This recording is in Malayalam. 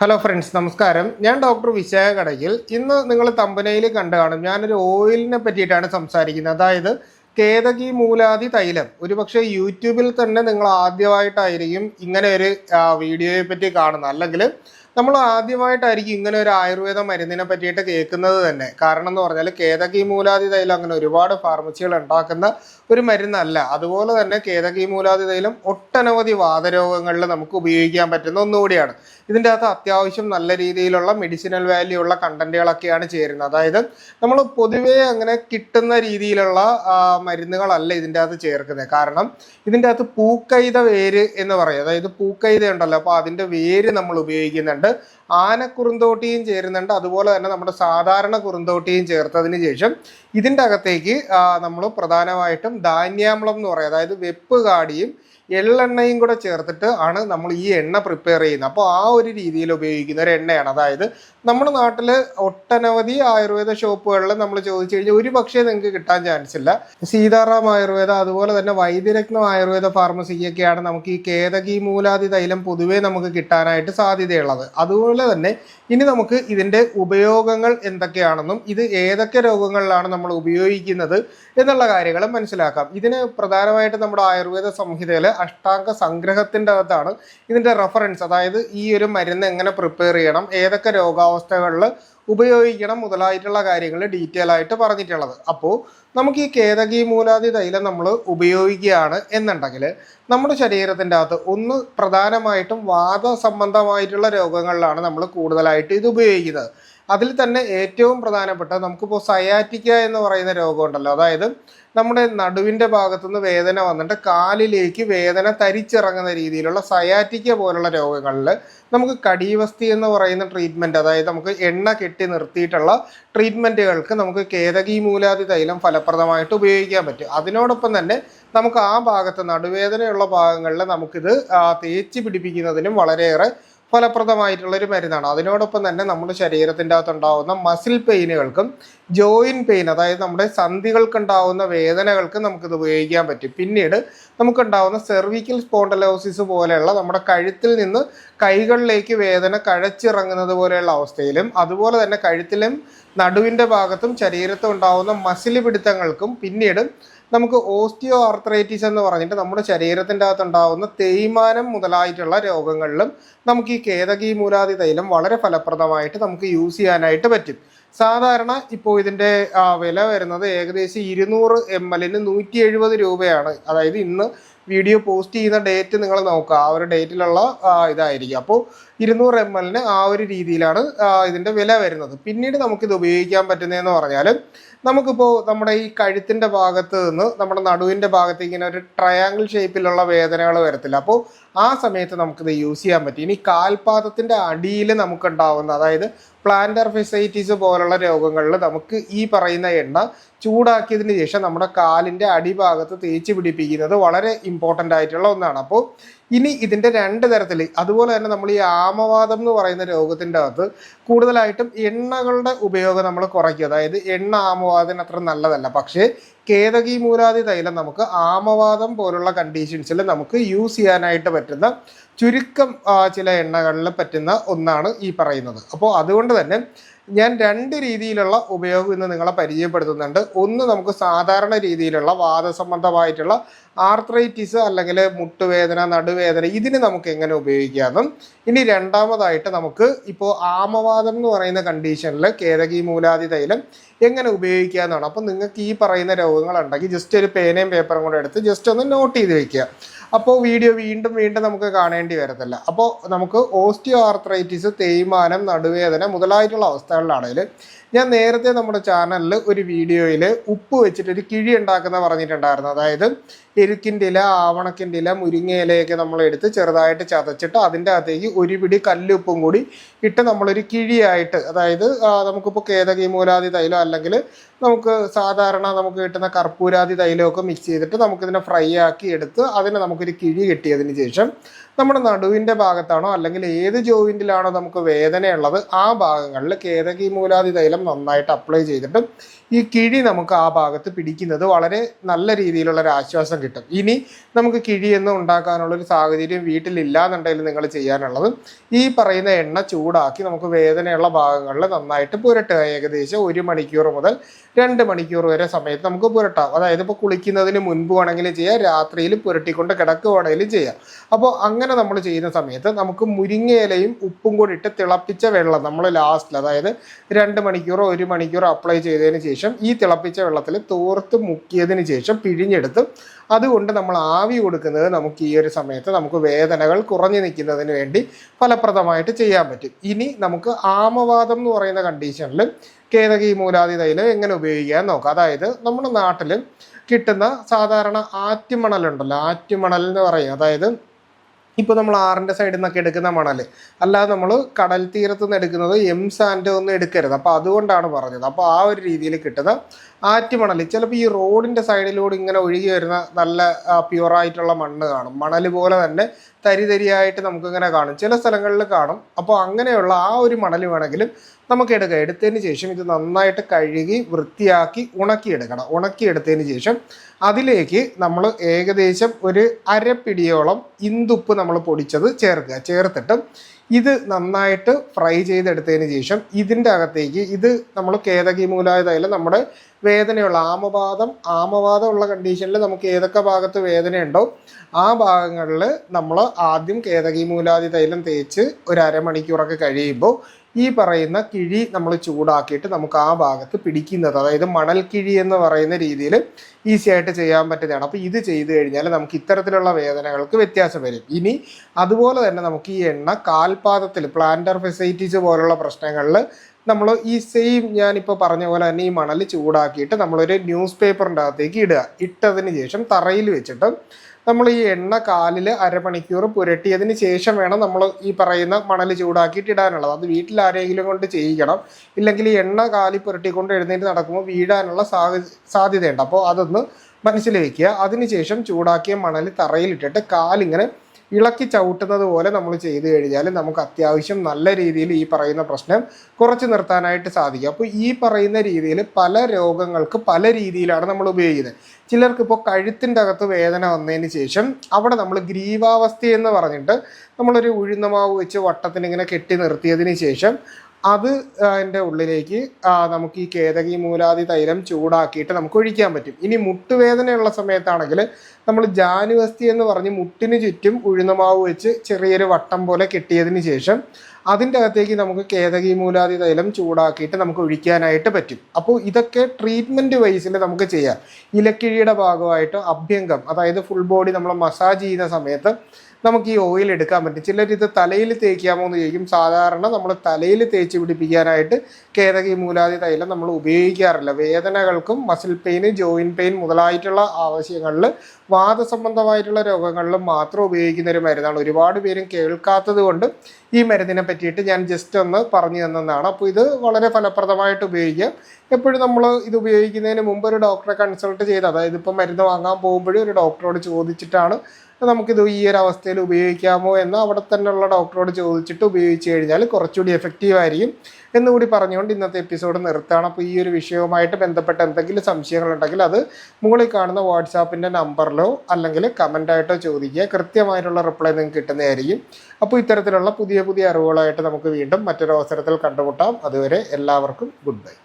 ഹലോ ഫ്രണ്ട്സ് നമസ്കാരം. ഞാൻ ഡോക്ടർ വിശാഖ കടയിൽ ഇന്ന് നിങ്ങൾ തമ്പനയിൽ കണ്ടു കാണും. ഞാനൊരു ഓയിലിനെ പറ്റിയിട്ടാണ് സംസാരിക്കുന്നത്. അതായത് കേതകി മൂലാതി തൈലം. ഒരുപക്ഷെ യൂട്യൂബിൽ തന്നെ നിങ്ങൾ ആദ്യമായിട്ടായിരിക്കും ഇങ്ങനെ ഒരു വീഡിയോയെ പറ്റി കാണുന്നത്. അല്ലെങ്കിൽ നമ്മൾ ആദ്യമായിട്ടായിരിക്കും ഇങ്ങനെ ഒരു ആയുർവേദ മരുന്നിനെ പറ്റിയിട്ട് കേൾക്കുന്നത് തന്നെ. കാരണം എന്ന് പറഞ്ഞാൽ കേതകി മൂലാതി തൈലം അങ്ങനെ ഒരുപാട് ഫാർമസികൾ ഉണ്ടാക്കുന്ന ഒരു മരുന്നല്ല. അതുപോലെ തന്നെ കേതകി മൂലാതി തൈലം ഒട്ടനവധി വാതരോഗങ്ങളിൽ നമുക്ക് ഉപയോഗിക്കാൻ പറ്റുന്ന ഒന്നുകൂടിയാണ്. ഇതിന്റെ അകത്ത് അത്യാവശ്യം നല്ല രീതിയിലുള്ള മെഡിസിനൽ വാല്യൂ ഉള്ള കണ്ടന്റുകളൊക്കെയാണ് ചേരുന്നത്. അതായത് നമ്മൾ പൊതുവേ അങ്ങനെ കിട്ടുന്ന രീതിയിലുള്ള മരുന്നുകളല്ല ഇതിന്റെ അകത്ത് ചേർക്കുന്നത്. കാരണം ഇതിന്റെ അകത്ത് പൂക്കൈത വേര് എന്ന് പറയും. അതായത് പൂക്കൈത ഉണ്ടല്ലോ അപ്പോൾ അതിന്റെ വേര് നമ്മൾ ഉപയോഗിക്കുന്നുണ്ട്. ആനക്കുറുന്തോട്ടിയും ചേരുന്നുണ്ട്. അതുപോലെ തന്നെ നമ്മുടെ സാധാരണ കുറുന്തോട്ടിയും ചേർത്തതിന് ശേഷം ഇതിന്റെ അകത്തേക്ക് നമ്മൾ പ്രധാനമായിട്ടും ധാന്യാമ്ലം എന്ന് പറയും. അതായത് വെപ്പ് കാടിയും എള്ളെണ്ണയും കൂടെ ചേർത്തിട്ട് ആണ് നമ്മൾ ഈ എണ്ണ പ്രിപ്പയർ ചെയ്യുന്നത്. അപ്പോൾ ആ ഒരു രീതിയിൽ ഉപയോഗിക്കുന്ന ഒരു എണ്ണയാണ്. അതായത് നമ്മുടെ നാട്ടിൽ ഒട്ടനവധി ആയുർവേദ ഷോപ്പുകളിൽ നമ്മൾ ചോദിച്ചു കഴിഞ്ഞാൽ ഒരു പക്ഷേ നിങ്ങൾക്ക് കിട്ടാൻ ചാൻസ് ഇല്ല. സീതാറാം ആയുർവേദ അതുപോലെ തന്നെ വൈദ്യരത്നം ആയുർവേദ ഫാർമസിക്കൊക്കെയാണ് നമുക്ക് ഈ കേതകി മൂലാതി തൈലം പൊതുവേ നമുക്ക് കിട്ടാനായിട്ട് സാധ്യതയുള്ളത്. അതുപോലെ തന്നെ ഇനി നമുക്ക് ഇതിന്റെ ഉപയോഗങ്ങൾ എന്തൊക്കെയാണെന്നും ഇത് ഏതൊക്കെ രോഗങ്ങളിലാണ് നമ്മൾ ഉപയോഗിക്കുന്നത് എന്നുള്ള കാര്യങ്ങൾ മനസ്സിലാക്കാം. ഇതിന് പ്രധാനമായിട്ട് നമ്മുടെ ആയുർവേദ സംഹിതയിൽ അഷ്ടാംഗ സംഗ്രഹത്തിന്റെ അകത്താണ് ഇതിന്റെ റെഫറൻസ് അതായത് ഈ ഒരു മരുന്ന് എങ്ങനെ പ്രിപ്പയർ ചെയ്യണം ഏതൊക്കെ രോഗാവസ്ഥകളിൽ ഉപയോഗിക്കണം മുതലായിട്ടുള്ള കാര്യങ്ങൾ ഡീറ്റെയിൽ ആയിട്ട് പറഞ്ഞിട്ടുള്ളത്. അപ്പോൾ നമുക്ക് ഈ കേതകി മൂലാതി തൈലം നമ്മൾ ഉപയോഗിക്കുകയാണ് എന്നുണ്ടെങ്കിൽ നമ്മുടെ ശരീരത്തിന്റെ അകത്ത് ഒന്ന് പ്രധാനമായിട്ടും വാദ സംബന്ധമായിട്ടുള്ള രോഗങ്ങളിലാണ് നമ്മൾ കൂടുതലായിട്ട് ഇത് ഉപയോഗിക്കുന്നത്. അതിൽ തന്നെ ഏറ്റവും പ്രധാനപ്പെട്ട നമുക്കിപ്പോൾ സയാറ്റിക്ക എന്ന് പറയുന്ന രോഗമുണ്ടല്ലോ അതായത് നമ്മുടെ നടുവിന്റെ ഭാഗത്തുനിന്ന് വേദന വന്നിട്ട് കാലിലേക്ക് വേദന തരിച്ചിറങ്ങുന്ന രീതിയിലുള്ള സയാറ്റിക്ക പോലുള്ള രോഗങ്ങളിൽ നമുക്ക് കടീവസ്തി എന്ന് പറയുന്ന ട്രീറ്റ്മെന്റ് അതായത് നമുക്ക് എണ്ണ കെട്ടി നിർത്തിയിട്ടുള്ള ട്രീറ്റ്മെന്റുകൾക്ക് നമുക്ക് കേതകി മൂലാതി തൈലം ഫലപ്രദമായിട്ട് ഉപയോഗിക്കാൻ പറ്റും. അതിനോടൊപ്പം തന്നെ നമുക്ക് ആ ഭാഗത്ത് നടുവേദനയുള്ള ഭാഗങ്ങളിൽ നമുക്കിത് തേച്ച് പിടിപ്പിക്കുന്നതിനും വളരെയേറെ ഫലപ്രദമായിട്ടുള്ള ഒരു മരുന്നാണ്. അതിനോടൊപ്പം തന്നെ നമ്മുടെ ശരീരത്തിന്റെ അകത്തുണ്ടാവുന്ന മസിൽ പെയിനുകൾക്കും ജോയിൻ പെയിൻ അതായത് നമ്മുടെ സന്ധികൾക്കുണ്ടാവുന്ന വേദനകൾക്കും നമുക്കിത് ഉപയോഗിക്കാൻ പറ്റും. പിന്നീട് നമുക്കുണ്ടാവുന്ന സെർവിക്കൽ സ്പോണ്ടലോസിസ് പോലെയുള്ള നമ്മുടെ കഴുത്തിൽ നിന്ന് കൈകളിലേക്ക് വേദന കഴച്ചിറങ്ങുന്നത് പോലെയുള്ള അവസ്ഥയിലും അതുപോലെ തന്നെ കഴുത്തിലും നടുവിന്റെ ഭാഗത്തും ശരീരത്തും ഉണ്ടാവുന്ന മസിൽ പിടുത്തങ്ങൾക്കും പിന്നീട് നമുക്ക് ഓസ്റ്റിയോ ആർത്രൈറ്റിസ് എന്ന് പറഞ്ഞിട്ട് നമ്മുടെ ശരീരത്തിന്റെ അകത്തുണ്ടാകുന്ന തേയ്മാനം മുതലായിട്ടുള്ള രോഗങ്ങളിലും നമുക്ക് ഈ കേതകി മൂലാതി തൈലം വളരെ ഫലപ്രദമായിട്ട് നമുക്ക് യൂസ് ചെയ്യാനായിട്ട് പറ്റും. സാധാരണ ഇപ്പോൾ ഇതിന്റെ വില വരുന്നത് ഏകദേശം ഇരുന്നൂറ് എം എല്ലിന് നൂറ്റി എഴുപത് രൂപയാണ്. അതായത് ഇന്ന് വീഡിയോ പോസ്റ്റ് ചെയ്യുന്ന ഡേറ്റ് നിങ്ങൾ നോക്കുക. ആ ഒരു ഡേറ്റിലുള്ള ഇതായിരിക്കും. അപ്പോൾ ഇരുന്നൂറ് എം എല്ലിന് ആ ഒരു രീതിയിലാണ് ഇതിന്റെ വില വരുന്നത്. പിന്നീട് നമുക്കിത് ഉപയോഗിക്കാൻ പറ്റുന്നതെന്ന് പറഞ്ഞാൽ നമുക്കിപ്പോൾ നമ്മുടെ ഈ കഴുത്തിന്റെ ഭാഗത്ത് നിന്ന് നമ്മുടെ നടുവിന്റെ ഭാഗത്ത് ഇങ്ങനെ ഒരു ട്രയാങ്കിൾ ഷേപ്പിലുള്ള വേദനകൾ വരത്തില്ല. അപ്പോൾ ആ സമയത്ത് നമുക്കിത് യൂസ് ചെയ്യാൻ പറ്റും. ഇനി കാൽപാദത്തിന്റെ അടിയിൽ നമുക്കുണ്ടാവുന്ന അതായത് പ്ലാന്റർ ഫെസൈറ്റീസ് പോലുള്ള രോഗങ്ങളിൽ നമുക്ക് ഈ പറയുന്ന എണ്ണ ചൂടാക്കിയതിന് ശേഷം നമ്മുടെ കാലിന്റെ അടിഭാഗത്ത് തേച്ച് പിടിപ്പിക്കുന്നത് വളരെ ഇമ്പോർട്ടന്റ് ആയിട്ടുള്ള ഒന്നാണ്. അപ്പോൾ ഇനി ഇതിന്റെ രണ്ട് തരത്തിൽ അതുപോലെ തന്നെ നമ്മൾ ഈ ആമവാദം എന്ന് പറയുന്ന രോഗത്തിന്റെ അകത്ത് കൂടുതലായിട്ടും എണ്ണകളുടെ ഉപയോഗം നമ്മൾ കുറയ്ക്കുക. അതായത് എണ്ണ ആമവാദത്തിന് അത്ര നല്ലതല്ല. പക്ഷേ കേതകി മൂലാതി തൈലം നമുക്ക് ആമവാദം പോലുള്ള കണ്ടീഷൻസിൽ നമുക്ക് യൂസ് ചെയ്യാനായിട്ട് പറ്റുന്ന ചുരുക്കം ചില എണ്ണകളിൽ പറ്റുന്ന ഒന്നാണ് ഈ പറയുന്നത്. അപ്പോൾ അതുകൊണ്ട് തന്നെ ഞാൻ രണ്ട് രീതിയിലുള്ള ഉപയോഗം ഇന്ന് നിങ്ങളെ പരിചയപ്പെടുത്തുന്നുണ്ട്. ഒന്ന് നമുക്ക് സാധാരണ രീതിയിലുള്ള വാദസംബന്ധമായിട്ടുള്ള ആർത്രൈറ്റിസ് അല്ലെങ്കിൽ മുട്ടുവേദന നടുവേദന ഇതിന് നമുക്ക് എങ്ങനെ ഉപയോഗിക്കാമെന്നും ഇനി രണ്ടാമതായിട്ട് നമുക്ക് ഇപ്പോൾ ആമവാദം എന്ന് പറയുന്ന കണ്ടീഷനിൽ കേതകി മൂലാതി തൈലം എങ്ങനെ ഉപയോഗിക്കാമെന്നാണ് അപ്പം നിങ്ങൾക്ക് ഈ പറയുന്ന രോഗങ്ങളുണ്ടെങ്കിൽ ജസ്റ്റ് ഒരു പേനയും പേപ്പറും കൂടെ എടുത്ത് ജസ്റ്റ് ഒന്ന് നോട്ട് ചെയ്ത് വെക്കുക. അപ്പോൾ വീഡിയോ വീണ്ടും വീണ്ടും നമുക്ക് കാണേണ്ടി വരത്തില്ല. അപ്പോൾ നമുക്ക് ഓസ്റ്റിയോ ആർത്രൈറ്റിസ് തേയ്മാനം നടുവേദന മുതലായിട്ടുള്ള അവസ്ഥകളിലാണെങ്കിൽ ഞാൻ നേരത്തെ നമ്മുടെ ചാനലിൽ ഒരു വീഡിയോയിൽ ഉപ്പ് വെച്ചിട്ട് ഒരു കിഴി ഉണ്ടാക്കുന്ന പറഞ്ഞിട്ടുണ്ടായിരുന്നു. അതായത് എരുക്കിന്റെ ഇല ആവണക്കിന്റെ ഇല മുരിങ്ങ ഇലയൊക്കെ നമ്മൾ എടുത്ത് ചെറുതായിട്ട് ചതച്ചിട്ട് അതിന്റെ അകത്തേക്ക് ഒരു പിടി കല്ലുപ്പും കൂടി ഇട്ട് നമ്മളൊരു കിഴിയായിട്ട് അതായത് നമുക്കിപ്പോൾ കേതകി മൂലാതി തൈലം അല്ലെങ്കിൽ നമുക്ക് സാധാരണ നമുക്ക് കിട്ടുന്ന കർപ്പൂരാതി തൈലമൊക്കെ മിക്സ് ചെയ്തിട്ട് നമുക്കിതിനെ ഫ്രൈ ആക്കി എടുത്ത് അതിനെ നമുക്കൊരു കിഴി കിട്ടിയതിന് ശേഷം നമ്മുടെ നടുവിന്റെ ഭാഗത്താണോ അല്ലെങ്കിൽ ഏത് ജോയിന്റിലാണോ നമുക്ക് വേദനയുള്ളത് ആ ഭാഗങ്ങളിൽ കേതകി മൂലാതി തൈലം നന്നായിട്ട് അപ്ലൈ ചെയ്തിട്ട് ഈ കിഴി നമുക്ക് ആ ഭാഗത്ത് പിടിക്കുന്നത് വളരെ നല്ല രീതിയിലുള്ള ഒരു ആശ്വാസം കിട്ടും. ഇനി നമുക്ക് കിഴിയൊന്നും ഉണ്ടാക്കാനുള്ള ഒരു സാഹചര്യം വീട്ടിലില്ലാന്നുണ്ടെങ്കിൽ നിങ്ങൾ ചെയ്യാനുള്ളത് ഈ പറയുന്ന എണ്ണ ചൂടാക്കി നമുക്ക് വേദനയുള്ള ഭാഗങ്ങളിൽ നന്നായിട്ട് പുരട്ടുക. ഏകദേശം ഒരു മണിക്കൂർ മുതൽ രണ്ട് മണിക്കൂർ വരെ സമയത്ത് നമുക്ക് പുരട്ടാം. അതായത് ഇപ്പോൾ കുളിക്കുന്നതിന് മുൻപ് വേണമെങ്കിലും ചെയ്യാം രാത്രിയിൽ പുരട്ടിക്കൊണ്ട് കിടക്കുവാണെങ്കിലും ചെയ്യാം. അപ്പോൾ അങ്ങനെ നമ്മൾ ചെയ്യുന്ന സമയത്ത് നമുക്ക് മുരിങ്ങയിലയും ഉപ്പും കൂടി ഇട്ട് തിളപ്പിച്ച വെള്ളം നമ്മൾ ലാസ്റ്റിൽ അതായത് രണ്ട് മണിക്കൂറോ ഒരു മണിക്കൂറോ അപ്ലൈ ചെയ്തതിന് ശേഷം ഈ തിളപ്പിച്ച വെള്ളത്തിൽ തോർത്ത് മുക്കിയതിന് ശേഷം പിഴിഞ്ഞെടുത്ത് അതുകൊണ്ട് നമ്മൾ ആവി കൊടുക്കുന്നത് നമുക്ക് ഈ ഒരു സമയത്ത് നമുക്ക് വേദനകൾ കുറഞ്ഞു നിൽക്കുന്നതിന് വേണ്ടി ഫലപ്രദമായിട്ട് ചെയ്യാൻ പറ്റും. ഇനി നമുക്ക് ആമവാദം എന്ന് പറയുന്ന കണ്ടീഷനിൽ കേതകി മൂലാതി തൈലം എങ്ങനെ ഉപയോഗിക്കാൻ നോക്കാം? അതായത് നമ്മുടെ നാട്ടിൽ കിട്ടുന്ന സാധാരണ ആറ്റുമണലുണ്ടല്ലോ. ആറ്റുമണൽ എന്ന് പറയും. അതായത് ഇപ്പോൾ നമ്മൾ ആറിന്റെ സൈഡിൽ നിന്നൊക്കെ എടുക്കുന്ന മണൽ അല്ലാതെ നമ്മൾ കടൽ തീരത്ത് നിന്ന് എടുക്കുന്നത് എം സാൻഡ് ഒന്നും എടുക്കരുത്. അപ്പോൾ അതുകൊണ്ടാണ് പറഞ്ഞത്. അപ്പോൾ ആ ഒരു രീതിയിൽ കിട്ടുന്ന ആറ്റുമണൽ ചിലപ്പോൾ ഈ റോഡിന്റെ സൈഡിലൂടെ ഇങ്ങനെ ഒഴുകി വരുന്ന നല്ല പ്യുവറായിട്ടുള്ള മണ്ണ് കാണും. മണൽ പോലെ തന്നെ തരിതരിയായിട്ട് നമുക്കിങ്ങനെ കാണും. ചില സ്ഥലങ്ങളിൽ കാണും. അപ്പോൾ അങ്ങനെയുള്ള ആ ഒരു മണൽ വേണമെങ്കിലും നമുക്ക് എടുക്കാം എടുത്തതിന് ശേഷം ഇത് നന്നായിട്ട് കഴുകി വൃത്തിയാക്കി ഉണക്കിയെടുക്കണം. ഉണക്കിയെടുത്തതിന് ശേഷം അതിലേക്ക് നമ്മൾ ഏകദേശം ഒരു അരപ്പിടിയോളം ഇന്തുപ്പ് നമ്മൾ പൊടിച്ചത് ചേർക്കുക. ചേർത്തിട്ട് ഇത് നന്നായിട്ട് ഫ്രൈ ചെയ്തെടുത്തതിന് ശേഷം ഇതിന്റെ അകത്തേക്ക് ഇത് നമ്മൾ കേതകി മൂലായതായാലും നമ്മുടെ വേദനയുള്ള ആമവാദം ആമവാദം ഉള്ള കണ്ടീഷനിൽ നമുക്ക് ഏതൊക്കെ ഭാഗത്ത് വേദനയുണ്ടോ ആ ഭാഗങ്ങളിൽ നമ്മൾ ആദ്യം കേതകി മൂലാതി തൈലം തേച്ച് ഒരു അരമണിക്കൂറൊക്കെ കഴിയുമ്പോൾ ഈ പറയുന്ന കിഴി നമ്മൾ ചൂടാക്കിയിട്ട് നമുക്ക് ആ ഭാഗത്ത് പിടിക്കുന്നത് അതായത് മണൽ കിഴി എന്ന് പറയുന്ന രീതിയിൽ ഈസി ആയിട്ട് ചെയ്യാൻ പറ്റുന്നതാണ്. അപ്പോൾ ഇത് ചെയ്തു കഴിഞ്ഞാൽ നമുക്ക് ഇത്തരത്തിലുള്ള വേദനകൾക്ക് വ്യത്യാസം വരും. ഇനി അതുപോലെ തന്നെ നമുക്ക് ഈ എണ്ണ കാൽപാദത്തിൽ പ്ലാന്റർ ഫെസൈറ്റീസ് പോലുള്ള പ്രശ്നങ്ങളിൽ നമ്മൾ ഈ സെയിം ഞാനിപ്പോൾ പറഞ്ഞ പോലെ തന്നെ ഈ മണൽ ചൂടാക്കിയിട്ട് നമ്മളൊരു ന്യൂസ് പേപ്പറിന്റെ അകത്തേക്ക് ഇടുക. ഇട്ടതിന് ശേഷം തറയിൽ വെച്ചിട്ട് നമ്മൾ ഈ എണ്ണ കാലിൽ അരമണിക്കൂർ പുരട്ടിയതിന് ശേഷം വേണം നമ്മൾ ഈ പറയുന്ന മണൽ ചൂടാക്കിയിട്ട് ഇടാനുള്ളത്. അത് വീട്ടിൽ ആരെങ്കിലും കൊണ്ട് ചെയ്യിക്കണം. ഇല്ലെങ്കിൽ ഈ എണ്ണ കാലി പുരട്ടിക്കൊണ്ട് എഴുന്നേറ്റ് നടക്കുമ്പോൾ വീഴാനുള്ള സാധ്യതയുണ്ട്. അപ്പോൾ അതൊന്ന് മനസ്സിൽ വയ്ക്കുക. അതിനുശേഷം ചൂടാക്കിയ മണൽ തറയിലിട്ടിട്ട് കാലിങ്ങനെ ഇളക്കി ചവിട്ടുന്നത് പോലെ നമ്മൾ ചെയ്തു കഴിഞ്ഞാൽ നമുക്ക് അത്യാവശ്യം നല്ല രീതിയിൽ ഈ പറയുന്ന പ്രശ്നം കുറച്ച് നിർത്താനായിട്ട് സാധിക്കും. അപ്പോൾ ഈ പറയുന്ന രീതിയിൽ പല രോഗങ്ങൾക്ക് പല രീതിയിലാണ് നമ്മൾ ഉപയോഗിക്കുന്നത്. ചിലർക്ക് ഇപ്പോൾ കഴുത്തിന്റെ അകത്ത് വേദന വന്നതിന് ശേഷം അവിടെ നമ്മൾ ഗ്രീവാവസ്ഥയെന്ന് പറഞ്ഞിട്ട് നമ്മളൊരു ഉഴുന്നമാവ് വെച്ച് വട്ടത്തിന് ഇങ്ങനെ കെട്ടി നിർത്തിയതിന് ശേഷം അത് അതിന്റെ ഉള്ളിലേക്ക് നമുക്ക് ഈ കേതകി മൂലാതി തൈലം ചൂടാക്കിയിട്ട് നമുക്ക് ഒഴിക്കാൻ പറ്റും. ഇനി മുട്ടുവേദനയുള്ള സമയത്താണെങ്കിൽ നമ്മൾ ജാനുവസ്തി എന്ന് പറഞ്ഞ് മുട്ടിന് ചുറ്റും ഉഴുന്നമാവ് വെച്ച് ചെറിയൊരു വട്ടം പോലെ കെട്ടിയതിന് ശേഷം അതിന്റെ അകത്തേക്ക് നമുക്ക് കേതകി മൂലാതി തൈലം ചൂടാക്കിയിട്ട് നമുക്ക് ഒഴിക്കാനായിട്ട് പറ്റും. അപ്പോൾ ഇതൊക്കെ ട്രീറ്റ്മെന്റ് വൈസിൽ നമുക്ക് ചെയ്യാം. ഇലക്കിഴിയുടെ ഭാഗമായിട്ട് അഭ്യംഗം അതായത് ഫുൾ ബോഡി നമ്മൾ മസാജ് ചെയ്യുന്ന സമയത്ത് നമുക്ക് ഈ ഓയിൽ എടുക്കാൻ പറ്റും. ചിലർ ഇത് തലയിൽ തേക്കാമോ എന്ന് ചോദിക്കും. സാധാരണ നമ്മൾ തലയിൽ തേച്ച് പിടിപ്പിക്കാനായിട്ട് കേതകി മൂലാതി തൈലം നമ്മൾ ഉപയോഗിക്കാറില്ല. വേദനകൾക്കും മസിൽ പെയിന് ജോയിൻ പെയിൻ മുതലായിട്ടുള്ള ആവശ്യങ്ങളിൽ വാദസംബന്ധമായിട്ടുള്ള രോഗങ്ങളിലും മാത്രം ഉപയോഗിക്കുന്ന ഒരു മരുന്നാണ്. ഒരുപാട് പേരും കേൾക്കാത്തത് കൊണ്ട് ഈ മരുന്നിനെ പറ്റിയിട്ട് ഞാൻ ജസ്റ്റ് ഒന്ന് പറഞ്ഞു തന്നതാണ്. അപ്പോൾ ഇത് വളരെ ഫലപ്രദമായിട്ട് ഉപയോഗിക്കാം. എപ്പോഴും നമ്മൾ ഇത് ഉപയോഗിക്കുന്നതിന് മുമ്പ് ഒരു ഡോക്ടറെ കൺസൾട്ട് ചെയ്ത് അതായത് ഇപ്പോൾ മരുന്ന് വാങ്ങാൻ പോകുമ്പോഴും ഒരു ഡോക്ടറോട് ചോദിച്ചിട്ടാണ് നമുക്കിത് ഈ ഒരു അവസ്ഥയിൽ ഉപയോഗിക്കാമോ എന്ന് അവിടെ തന്നെയുള്ള ഡോക്ടറോട് ചോദിച്ചിട്ട് ഉപയോഗിച്ച് കഴിഞ്ഞാൽ കുറച്ചുകൂടി എഫക്റ്റീവ് ആയിരിക്കും. എന്നുകൂടി പറഞ്ഞുകൊണ്ട് ഇന്നത്തെ എപ്പിസോഡ് നിർത്താണ് അപ്പോൾ ഈ ഒരു വിഷയവുമായിട്ട് ബന്ധപ്പെട്ട എന്തെങ്കിലും സംശയങ്ങളുണ്ടെങ്കിൽ അത് മുകളിൽ കാണുന്ന വാട്സാപ്പിന്റെ നമ്പറിലോ അല്ലെങ്കിൽ കമന്റായിട്ടോ ചോദിക്കുക. കൃത്യമായിട്ടുള്ള റിപ്ലൈ നിങ്ങൾക്ക് കിട്ടുന്നതായിരിക്കും. അപ്പോൾ ഇത്തരത്തിലുള്ള പുതിയ പുതിയ അറിവുകളായിട്ട് നമുക്ക് വീണ്ടും മറ്റൊരു അവസരത്തിൽ കണ്ടുമുട്ടാം. അതുവരെ എല്ലാവർക്കും ഗുഡ് ബൈ